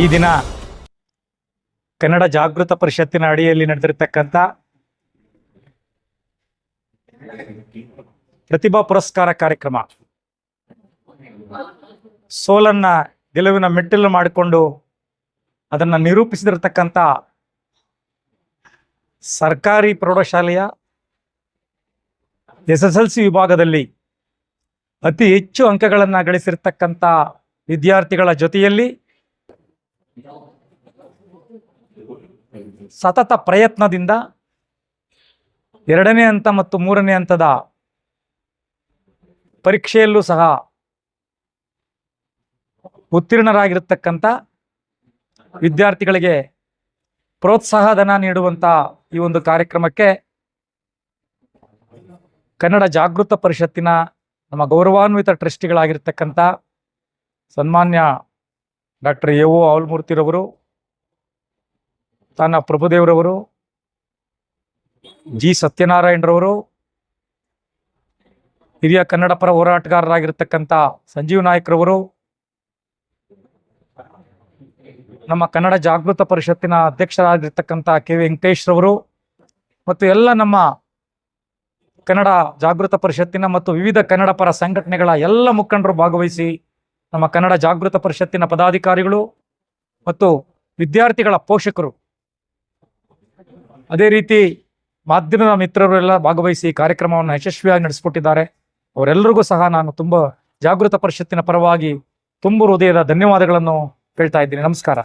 ಈ ದಿನ ಕನ್ನಡ ಜಾಗೃತ ಪರಿಷತ್ತಿನ ಅಡಿಯಲ್ಲಿ ನಡೆದಿರ್ತಕ್ಕಂಥ ಪ್ರತಿಭಾ ಪುರಸ್ಕಾರ ಕಾರ್ಯಕ್ರಮ. ಸೋಲನ್ನ ಗೆಲುವಿನ ಮೆಟ್ಟಿಲು ಮಾಡಿಕೊಂಡು ಅದನ್ನ ನಿರೂಪಿಸಿದಿರತಕ್ಕಂಥ ಸರ್ಕಾರಿ ಪ್ರೌಢಶಾಲೆಯ ಎಸ್ ಎಸ್ ಎಲ್ ಸಿ ವಿಭಾಗದಲ್ಲಿ ಅತಿ ಹೆಚ್ಚು ಅಂಕಗಳನ್ನು ಗಳಿಸಿರ್ತಕ್ಕಂಥ ವಿದ್ಯಾರ್ಥಿಗಳ ಜೊತೆಯಲ್ಲಿ ಸತತ ಪ್ರಯತ್ನದಿಂದ ಎರಡನೇ ಹಂತ ಮತ್ತು ಮೂರನೇ ಹಂತದ ಪರೀಕ್ಷೆಯಲ್ಲೂ ಸಹ ಉತ್ತೀರ್ಣರಾಗಿರತಕ್ಕಂಥ ವಿದ್ಯಾರ್ಥಿಗಳಿಗೆ ಪ್ರೋತ್ಸಾಹಧನ ನೀಡುವಂಥ ಈ ಒಂದು ಕಾರ್ಯಕ್ರಮಕ್ಕೆ ಕನ್ನಡ ಜಾಗೃತ ಪರಿಷತ್ತಿನ ನಮ್ಮ ಗೌರವಾನ್ವಿತ ಟ್ರಸ್ಟಿಗಳಾಗಿರ್ತಕ್ಕಂಥ ಸನ್ಮಾನ್ಯ ಡಾಕ್ಟರ್ ಎ ಒ ಅವಲ್ಮೂರ್ತಿರವರು ತನ್ನ ಪ್ರಭುದೇವರವರು, ಜಿ. ಸತ್ಯನಾರಾಯಣರವರು, ಹಿರಿಯ ಕನ್ನಡ ಪರ ಹೋರಾಟಗಾರರಾಗಿರ್ತಕ್ಕಂಥ ಸಂಜೀವ್ ನಾಯಕ್ರವರು, ನಮ್ಮ ಕನ್ನಡ ಜಾಗೃತ ಪರಿಷತ್ತಿನ ಅಧ್ಯಕ್ಷರಾಗಿರ್ತಕ್ಕಂಥ ಕೆ. ವೆಂಕಟೇಶ್ ರವರು ಮತ್ತು ಎಲ್ಲ ನಮ್ಮ ಕನ್ನಡ ಜಾಗೃತ ಪರಿಷತ್ತಿನ ಮತ್ತು ವಿವಿಧ ಕನ್ನಡ ಪರ ಸಂಘಟನೆಗಳ ಎಲ್ಲ ಮುಖಂಡರು ಭಾಗವಹಿಸಿ ನಮ್ಮ ಕನ್ನಡ ಜಾಗೃತ ಪರಿಷತ್ತಿನ ಪದಾಧಿಕಾರಿಗಳು ಮತ್ತು ವಿದ್ಯಾರ್ಥಿಗಳ ಪೋಷಕರು. ಅದೇ ರೀತಿ ಮಾಧ್ಯಮದ ಮಿತ್ರರೆಲ್ಲ ಭಾಗವಹಿಸಿ ಕಾರ್ಯಕ್ರಮವನ್ನು ಯಶಸ್ವಿಯಾಗಿ ನಡೆಸಿಕೊಟ್ಟಿದ್ದಾರೆ. ಅವರೆಲ್ಲರಿಗೂ ಸಹ ನಾನು ತುಂಬ ಜಾಗೃತ ಪರಿಷತ್ತಿನ ಪರವಾಗಿ ತುಂಬ ಹೃದಯದ ಧನ್ಯವಾದಗಳನ್ನು ಹೇಳ್ತಾ ಇದ್ದೀನಿ. ನಮಸ್ಕಾರ.